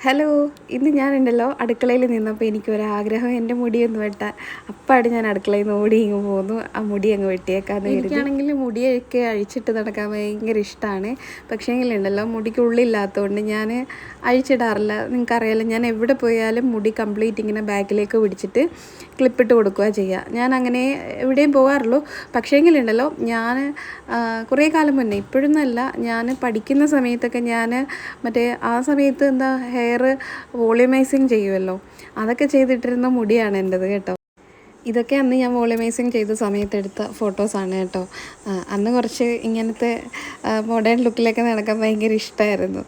Hello ഇന്ന് ഞാനുണ്ടല്ലോ അടുക്കളയിൽ നിന്നപ്പോൾ എനിക്കൊരാഗ്രഹം എന്റെ മുടി ഒന്ന് വെട്ടാൻ. അപ്പാട് ഞാൻ അടുക്കളയിൽ നിന്ന് ഓടി ഇങ്ങ് പോന്നു. ആ മുടി അങ്ങ് വെട്ടിയേക്കാന്ന് എനിക്കാണെങ്കിൽ മുടിയൊക്കെ അഴിച്ചിട്ട് നടക്കാൻ ഭയങ്കര ഇഷ്ടമാണ് പക്ഷേങ്കിലുണ്ടല്ലോ മുടിക്ക് മുടിക്കുള്ളില്ലാത്തതുകൊണ്ട് ഞാൻ അഴിച്ചിടാറില്ല. നിങ്ങൾക്കറിയാലോ ഞാൻ എവിടെ പോയാലും മുടി കംപ്ലീറ്റ് ഇങ്ങനെ ബാക്കിലേക്ക് പിടിച്ചിട്ട് ക്ലിപ്പിട്ട് കൊടുക്കുക ചെയ്യുക ഞാൻ അങ്ങനെ എവിടെയും പോകാറുള്ളൂ പക്ഷേങ്കിലുണ്ടല്ലോ ഞാൻ കുറേ കാലം മുന്നേ ഇപ്പോഴൊന്നല്ല ഞാൻ പഠിക്കുന്ന സമയത്തൊക്കെ ഞാൻ മറ്റേ ആ സമയത്ത് എന്താ ഹെയർ വോളിയമൈസിങ് ചെയ്യുമല്ലോ അതൊക്കെ ചെയ്തിട്ടിരുന്ന മുടിയാണ് എന്റെത് കേട്ടോ. ഇതൊക്കെ അന്ന് ഞാൻ വോളിയമൈസിങ് ചെയ്ത സമയത്തെടുത്ത ഫോട്ടോസാണ് കേട്ടോ. അന്ന് കുറച്ച് ഇങ്ങനത്തെ മോഡേൺ ലുക്കിലൊക്കെ നടക്കാൻ ഭയങ്കര ഇഷ്ടമായിരുന്നു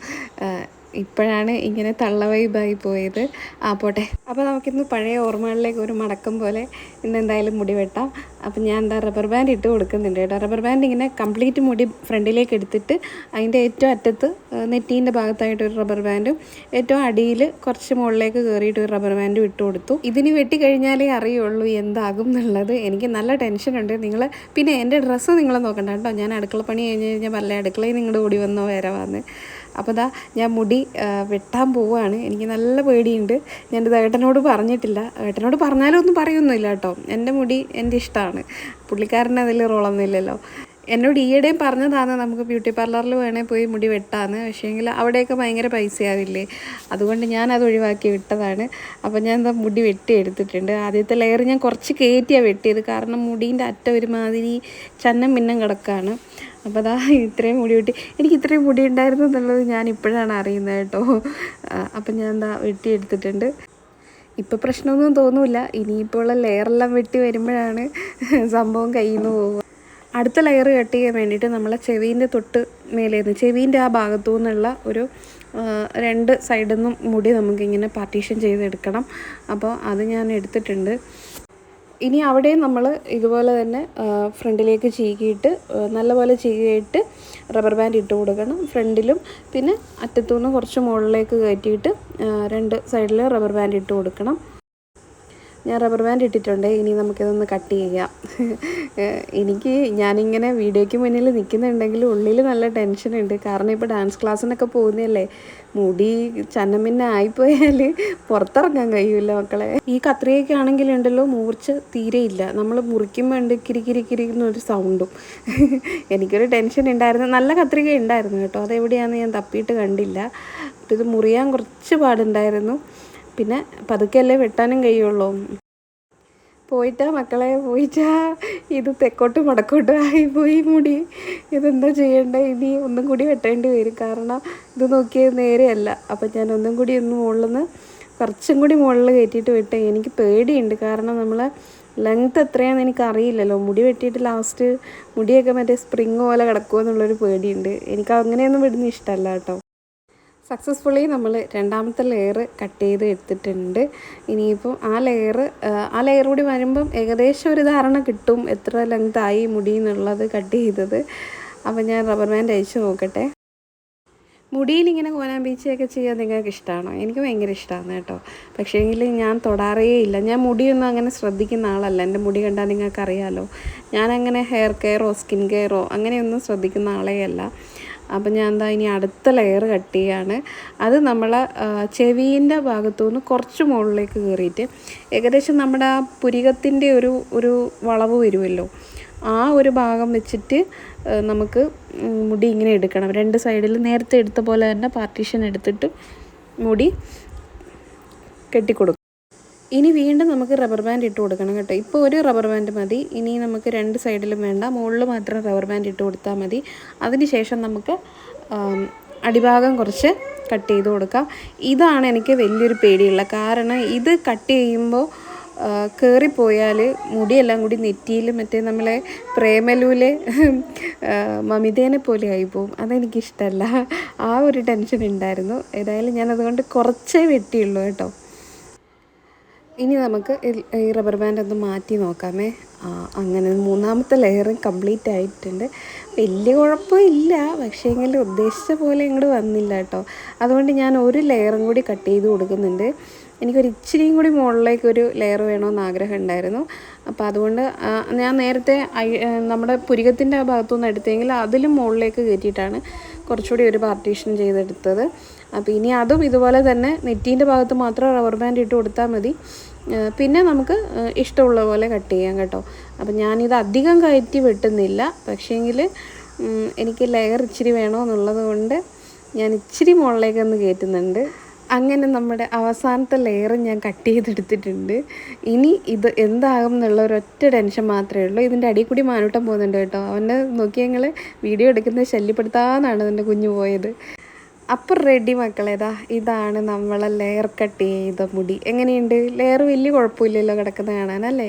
ഇപ്പോഴാണ് ഇങ്ങനെ തള്ള വൈബായി പോയത്. ആ പോട്ടെ. അപ്പോൾ നമുക്കിന്ന് പഴയ ഓർമ്മകളിലേക്ക് ഒരു മടക്കം പോലെ ഇന്ന് എന്തായാലും മുടി വെട്ടാം. അപ്പം ഞാൻ എന്താ റബ്ബർ ബാൻഡ് ഇട്ട് കൊടുക്കുന്നുണ്ട് കേട്ടോ. റബ്ബർ ബാൻഡ് ഇങ്ങനെ കംപ്ലീറ്റ് മുടി ഫ്രണ്ടിലേക്ക് എടുത്തിട്ട് അതിന്റെ ഏറ്റവും അറ്റത്ത് നെറ്റീന്റെ ഭാഗത്തായിട്ട് ഒരു റബ്ബർ ബാൻഡും ഏറ്റവും അടിയിൽ കുറച്ച് മുകളിലേക്ക് കയറിയിട്ട് ഒരു റബ്ബർ ബാൻഡും ഇട്ട് കൊടുത്തു. ഇതിന് വെട്ടി കഴിഞ്ഞാലേ അറിയുള്ളൂ എന്താകും എന്നുള്ളത്. എനിക്ക് നല്ല ടെൻഷൻ ഉണ്ട്. നിങ്ങൾ പിന്നെ എന്റെ ഡ്രസ്സ് നിങ്ങൾ നോക്കണ്ട കേട്ടോ. ഞാൻ അടുക്കള പണി കഴിഞ്ഞ് കഴിഞ്ഞാൽ പല അടുക്കളയിൽ നിങ്ങളുടെ കൂടി വന്നോ വരവാന്ന് അപ്പോൾ ഇതാ ഞാൻ മുടി വെട്ടാൻ പോവുകയാണ്. എനിക്ക് നല്ല പേടിയുണ്ട്. ഞാൻ ഇത് ഏട്ടനോട് പറഞ്ഞിട്ടില്ല. ഏട്ടനോട് പറഞ്ഞാലും ഒന്നും പറയൊന്നുമില്ല കേട്ടോ. എന്റെ മുടി എന്റെ ഇഷ്ടമാണ്. പുള്ളിക്കാരൻ അതിൽ റോളൊന്നും ഇല്ലല്ലോ. എന്നോട് ഈയിടെയും പറഞ്ഞതാണ് നമുക്ക് ബ്യൂട്ടി പാർലറിൽ വേണേൽ പോയി മുടി വെട്ടാന്ന്. പക്ഷേങ്കിൽ അവിടെയൊക്കെ ഭയങ്കര പൈസയാവില്ലേ? അതുകൊണ്ട് ഞാൻ അത് ഒഴിവാക്കി വിട്ടതാണ്. അപ്പോൾ ഞാൻ എന്താ മുടി വെട്ടി എടുത്തിട്ടുണ്ട്. ആദ്യത്തെ ലെയർ ഞാൻ കുറച്ച് കയറ്റിയാണ് വെട്ടിയത്. കാരണം മുടീന്റെ അറ്റം ഒരുമാതിരി ചന്നം മിന്നം കിടക്കാണ്. അപ്പോൾ അതാ ഇത്രയും മുടി വെട്ടി. എനിക്ക് ഇത്രയും മുടി ഉണ്ടായിരുന്നു എന്നുള്ളത് ഞാൻ ഇപ്പോഴാണ് അറിയുന്നത് കേട്ടോ. അപ്പം ഞാൻ എന്താ വെട്ടിയെടുത്തിട്ടുണ്ട് ഇപ്പം പ്രശ്നമൊന്നും തോന്നില്ല. ഇനിയിപ്പോൾ ലെയറെല്ലാം വെട്ടി വരുമ്പോഴാണ് സംഭവം കയ്യിൽ നിന്ന് പോവുക. അടുത്ത ലെയർ കട്ട് ചെയ്യാൻ വേണ്ടിയിട്ട് നമ്മളെ ചെവീന്റെ തൊട്ട് മേലേന്ന് ചെവീന്റെ ആ ഭാഗത്തു നിന്നുള്ള ഒരു രണ്ട് സൈഡിൽ നിന്നും മുടി നമുക്കിങ്ങനെ പാർട്ടീഷൻ ചെയ്തെടുക്കണം. അപ്പോൾ അത് ഞാൻ എടുത്തിട്ടുണ്ട്. ഇനി അവിടെയും നമ്മൾ ഇതുപോലെ തന്നെ ഫ്രണ്ടിലേക്ക് ചീകിയിട്ട് നല്ലപോലെ ചീകിയിട്ട് റബ്ബർ ബാൻഡ് ഇട്ട് കൊടുക്കണം ഫ്രണ്ടിലും. പിന്നെ അറ്റത്തുനിന്ന് കുറച്ച് മുകളിലേക്ക് കയറ്റിയിട്ട് രണ്ട് സൈഡിൽ റബ്ബർ ബാൻഡ് ഇട്ട് കൊടുക്കണം. ഞാൻ റബ്ബർ ബാൻഡ് ഇട്ടിട്ടുണ്ട്. ഇനി നമുക്കിതൊന്ന് കട്ട് ചെയ്യാം. എനിക്ക് ഞാനിങ്ങനെ വീഡിയോയ്ക്ക് മുന്നിൽ നിൽക്കുന്നുണ്ടെങ്കിൽ ഉള്ളിൽ നല്ല ടെൻഷനുണ്ട് കാരണം ഇപ്പോൾ ഡാൻസ് ക്ലാസ്സിനൊക്കെ പോകുന്നതല്ലേ? മുടി ചന്നമിന്നെ ആയിപ്പോയാൽ പുറത്തിറങ്ങാൻ കഴിയില്ല മക്കളെ. ഈ കത്രികയൊക്കെ ആണെങ്കിലുണ്ടല്ലോ മൂർച്ച തീരെയില്ല നമ്മൾ കിരി കിരി കിരി എന്നൊരു സൗണ്ടും എനിക്കൊരു ടെൻഷൻ ഉണ്ടായിരുന്നു. നല്ല കത്രിക ഉണ്ടായിരുന്നു കേട്ടോ. അതെവിടെയാണെന്ന് ഞാൻ തപ്പിയിട്ട് കണ്ടില്ല. ഇത് മുറിയാൻ കുറച്ച് പാടുണ്ടായിരുന്നു. പിന്നെ പതുക്കെയല്ലേ വെട്ടാനും കഴിയുള്ളൂ. പോയിട്ടാ മക്കളെ പോയിട്ടാ. ഇത് തെക്കോട്ടും വടക്കോട്ടും പോയി മുടി. ഇതെന്താ ചെയ്യേണ്ടത് ഇനി ഒന്നും കൂടി വെട്ടേണ്ടി വരും. കാരണം ഇത് നോക്കിയത് നേരെയല്ല. അപ്പം ഞാൻ ഒന്നും കൂടി ഒന്ന് മുകളിൽ നിന്ന് കുറച്ചും കൂടി മുകളിൽ കയറ്റിയിട്ട് വെട്ടേ. എനിക്ക് പേടിയുണ്ട്. കാരണം നമ്മൾ ലെങ്ത് എത്രയാണെന്ന് എനിക്കറിയില്ലല്ലോ. മുടി വെട്ടിയിട്ട് ലാസ്റ്റ് മുടിയൊക്കെ മറ്റേ സ്പ്രിങ് പോലെ കിടക്കുമോ എന്നുള്ളൊരു പേടിയുണ്ട്. എനിക്ക് അങ്ങനെയൊന്നും വിടുന്ന ഇഷ്ടമല്ല കേട്ടോ. സക്സസ്ഫുള്ളി നമ്മൾ രണ്ടാമത്തെ ലെയർ കട്ട് ചെയ്ത് എടുത്തിട്ടുണ്ട്. ഇനിയിപ്പോൾ ആ ലെയർ ആ ലെയർ കൂടി വരുമ്പം ഏകദേശം ഒരു ധാരണ കിട്ടും എത്ര ലെങ്ത് ആയി മുടി എന്നുള്ളത് കട്ട് ചെയ്തത്. അപ്പം ഞാൻ റബ്ബർ ബാൻഡ് അയച്ചു നോക്കട്ടെ. മുടിയിൽ ഇങ്ങനെ കോലാൻ ബീച്ചൊക്കെ ചെയ്യാൻ നിങ്ങൾക്ക് ഇഷ്ടമാണോ എനിക്ക് ഭയങ്കര ഇഷ്ടമാണ് കേട്ടോ. പക്ഷേങ്കിൽ ഞാൻ തൊടാറേ ഇല്ല. ഞാൻ മുടിയൊന്നും അങ്ങനെ ശ്രദ്ധിക്കുന്ന ആളല്ല. എന്റെ മുടി കണ്ടാൽ നിങ്ങൾക്ക് ഞാൻ ഞാനങ്ങനെ ഹെയർ കെയറോ സ്കിൻ കെയറോ അങ്ങനെയൊന്നും ശ്രദ്ധിക്കുന്ന ആളേ അല്ല. അപ്പം ഞാൻ എന്താ ഇനി അടുത്ത ലെയർ കട്ട് ചെയ്യാണ്. അത് നമ്മൾ ചെവീന്റെ ഭാഗത്തു നിന്ന് കുറച്ച് മുകളിലേക്ക് കയറിയിട്ട് ഏകദേശം നമ്മുടെ ആ പുരികത്തിന്റെ ഒരു ഒരു വളവ് വരുമല്ലോ. ആ ഒരു ഭാഗം വെച്ചിട്ട് നമുക്ക് മുടി ഇങ്ങനെ എടുക്കണം. രണ്ട് സൈഡിൽ നേരത്തെ എടുത്ത പോലെ തന്നെ പാർട്ടീഷൻ എടുത്തിട്ട് മുടി കെട്ടിക്കൊടുക്കും. ഇനി വീണ്ടും നമുക്ക് റബ്ബർ ബാൻഡ് ഇട്ട് കൊടുക്കണം കേട്ടോ. ഇപ്പോൾ ഒരു റബ്ബർ ബാൻഡ് മതി. ഇനി നമുക്ക് രണ്ട് സൈഡിലും വേണ്ട. മുകളിൽ മാത്രം റബ്ബർ ബാൻഡ് ഇട്ട് കൊടുത്താൽ മതി. അതിനുശേഷം നമുക്ക് അടിഭാഗം കുറച്ച് കട്ട് ചെയ്ത് കൊടുക്കാം. ഇതാണ് എനിക്ക് വലിയൊരു പേടിയുള്ള കാരണം. ഇത് കട്ട് ചെയ്യുമ്പോൾ കയറിപ്പോയാൽ മുടിയെല്ലാം കൂടി നെറ്റിയിൽ മറ്റേ നമ്മളെ പ്രേമലൂലെ മമിതേനെ പോലെ ആയിപ്പോവും അതെനിക്കിഷ്ടമല്ല ആ ഒരു ടെൻഷൻ ഉണ്ടായിരുന്നു. ഏതായാലും ഞാൻ അതുകൊണ്ട് കുറച്ചേ വെട്ടിയുള്ളൂ കേട്ടോ. ഇനി നമുക്ക് ഈ റബ്ബർ ബാൻഡ് ഒന്ന് മാറ്റി നോക്കാമേ. അങ്ങനെ മൂന്നാമത്തെ ലെയറും കംപ്ലീറ്റ് ആയിട്ടുണ്ട്. വലിയ കുഴപ്പമില്ല. പക്ഷേ എങ്കിലും ഉദ്ദേശിച്ച പോലെ ഇങ്ങോട്ട് വന്നില്ല കേട്ടോ. അതുകൊണ്ട് ഞാൻ ഒരു ലെയറും കൂടി കട്ട് ചെയ്ത് കൊടുക്കുന്നുണ്ട്. എനിക്കൊരു ഇച്ചിരിയും കൂടി മുകളിലേക്ക് ഒരു ലെയർ വേണമെന്ന് ആഗ്രഹം ഉണ്ടായിരുന്നു. അപ്പോൾ അതുകൊണ്ട് ഞാൻ നേരത്തെ നമ്മുടെ പുരികത്തിന്റെ ആ ഭാഗത്തുനിന്ന് എടുത്തെങ്കിൽ അതിലും മുകളിലേക്ക് കയറ്റിയിട്ടാണ് കുറച്ചുകൂടി ഒരു പാർട്ടീഷൻ ചെയ്തെടുത്തത്. അപ്പോൾ ഇനി അതും ഇതുപോലെ തന്നെ നെറ്റീന്റെ ഭാഗത്ത് മാത്രം റബ്ബർ ബാൻഡ് ഇട്ട് കൊടുത്താൽ മതി. പിന്നെ നമുക്ക് ഇഷ്ടമുള്ള പോലെ കട്ട് ചെയ്യാം കേട്ടോ. അപ്പം ഞാനിത് അധികം കയറ്റി വെട്ടുന്നില്ല. പക്ഷേങ്കിൽ എനിക്ക് ലെയർ ഇച്ചിരി വേണമെന്നുള്ളത് കൊണ്ട് ഞാൻ ഇച്ചിരി മുകളിലേക്കൊന്ന് കയറ്റുന്നുണ്ട്. അങ്ങനെ നമ്മുടെ അവസാനത്തെ ലെയർ ഞാൻ കട്ട് ചെയ്തെടുത്തിട്ടുണ്ട്. ഇനി ഇത് എന്താകും എന്നുള്ള ഒരൊറ്റ ടെൻഷൻ മാത്രമേ ഉള്ളൂ. ഇതിന്റെ അടിയിൽ കൂടി മാനൂട്ടം പോകുന്നുണ്ട് കേട്ടോ. അവനെ നോക്കി ഞങ്ങൾ വീഡിയോ എടുക്കുന്നത് ശല്യപ്പെടുത്താന്നാണ് എന്റെ കുഞ്ഞു പോയത്. അപ്പം റെഡി മക്കളേതാ ഇതാണ് നമ്മളെ ലെയർ കട്ട് ചെയ്ത മുടി. എങ്ങനെയുണ്ട്? ലെയർ വലിയ കുഴപ്പമില്ലല്ലോ കിടക്കുന്ന കാണാനല്ലേ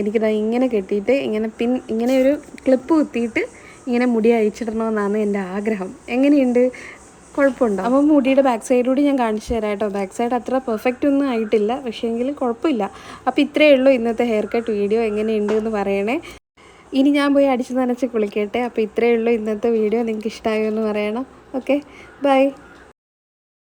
എനിക്കിതാ ഇങ്ങനെ കെട്ടിയിട്ട് ഇങ്ങനെ പിൻ ഇങ്ങനെ ഒരു ക്ലിപ്പ് കുത്തിയിട്ട് ഇങ്ങനെ മുടി അഴിച്ചിടണമെന്നാണ് എന്റെ ആഗ്രഹം. എങ്ങനെയുണ്ട്? കുഴപ്പമുണ്ടോ? അപ്പോൾ മുടിയുടെ ബാക്ക് സൈഡിലൂടെ ഞാൻ കാണിച്ചു തരാം കേട്ടോ. ബാക്ക് സൈഡ് അത്ര പെർഫെക്റ്റ് ഒന്നും ആയിട്ടില്ല. പക്ഷേ എങ്കിലും കുഴപ്പമില്ല. അപ്പോൾ ഇത്രയേ ഉള്ളൂ ഇന്നത്തെ ഹെയർ കട്ട് വീഡിയോ എങ്ങനെയുണ്ട് എന്ന് പറയണേ. ഇനി ഞാൻ പോയി അടിച്ച് നനച്ച് കുളിക്കട്ടെ. അപ്പോൾ ഇത്രയേ ഉള്ളൂ ഇന്നത്തെ വീഡിയോ നിങ്ങൾക്ക് ഇഷ്ടമായോ എന്ന് പറയണം. Okay bye